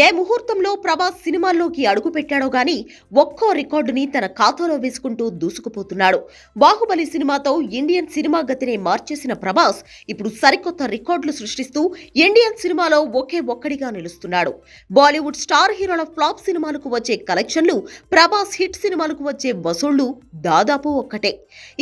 ఏ ముహూర్తంలో ప్రభాస్ సినిమాల్లోకి అడుగు పెట్టాడో గాని ఒక్కో రికార్డుని తన ఖాతాలో వేసుకుంటూ దూసుకుపోతున్నాడు. బాహుబలి సినిమాతో ఇండియన్ సినిమా గతినే మార్చేసిన ప్రభాస్ ఇప్పుడు సరికొత్త రికార్డులు సృష్టిస్తూ ఇండియన్ సినిమాలో ఒకే ఒక్కడిగా నిలుస్తున్నాడు. బాలీవుడ్ స్టార్ హీరోల ఫ్లాప్ సినిమాలకు వచ్చే కలెక్షన్లు ప్రభాస్ హిట్ సినిమాలకు వచ్చే వసూళ్ళు దాదాపు ఒక్కటే.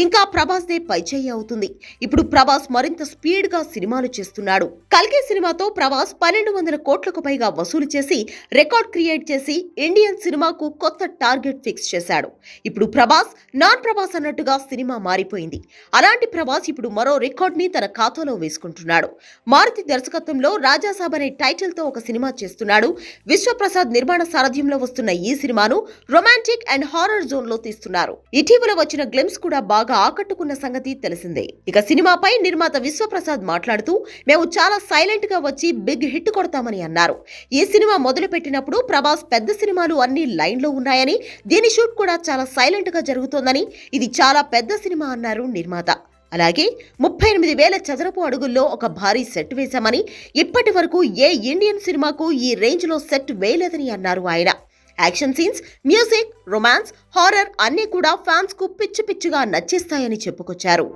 ఇంకా ప్రభాస్ దే పైచేయి అవుతుంది. ఇప్పుడు ప్రభాస్ మరింత స్పీడ్గా సినిమాలు చేస్తున్నాడు. కల్కి సినిమాతో ప్రభాస్ పన్నెండు వందల కోట్లకు పైగా వసూలు చేసి రికార్డ్ క్రియేట్ చేసి ఇండియన్ సినిమాకు కొత్త టార్గెట్ ఫిక్స్ చేశాడు. ఇప్పుడు ప్రభాస్ నాన్ ప్రభాస్ అన్నట్టుగా సినిమా మారిపోయింది. అలాంటి ప్రభాస్ ఇప్పుడు మరో రికార్డ్ని తన ఖాతాలో వేసుకుంటున్నాడు. మారుతి దర్శకత్వంలో రాజాసాబ్ అనే టైటిల్తో ఒక సినిమా చేస్తున్నాడు. విశ్వప్రసాద్ నిర్మాణ సారథ్యంలో వస్తున్న ఈ సినిమాను రొమాంటిక్ అండ్ హారర్ జోన్లో తీస్తున్నారు. ఇటీవల వచ్చిన గ్లిమ్స్ కూడా బాగా ఆకట్టుకున్న సంగతి తెలిసిందే. ఇక సినిమాపై నిర్మాత విశ్వప్రసాద్ మాట్లాడుతూ మేము చాలా సైలెంట్గా వచ్చి బిగ్ హిట్ కొడతామని అన్నారు. ఈ సినిమా మొదలు పెట్టినప్పుడు ప్రభాస్ పెద్ద సినిమాలు అన్ని లైన్లో ఉన్నాయని దీని షూట్ కూడా చాలా సైలెంట్గా జరుగుతోందని ఇది చాలా పెద్ద సినిమా అన్నారు నిర్మాత. అలాగే ముప్పై ఎనిమిది వేల చదరపు అడుగుల్లో ఒక భారీ సెట్ వేశామని ఇప్పటి వరకు ఏ ఇండియన్ సినిమాకు ఈ రేంజ్లో సెట్ వేయలేదని అన్నారు ఆయన. Action scenes music romance horror అన్నీ కూడా ఫ్యాన్స్కు పిచ్చి పిచ్చిగా నచ్చేస్తాయని చెప్పుకొచ్చారు.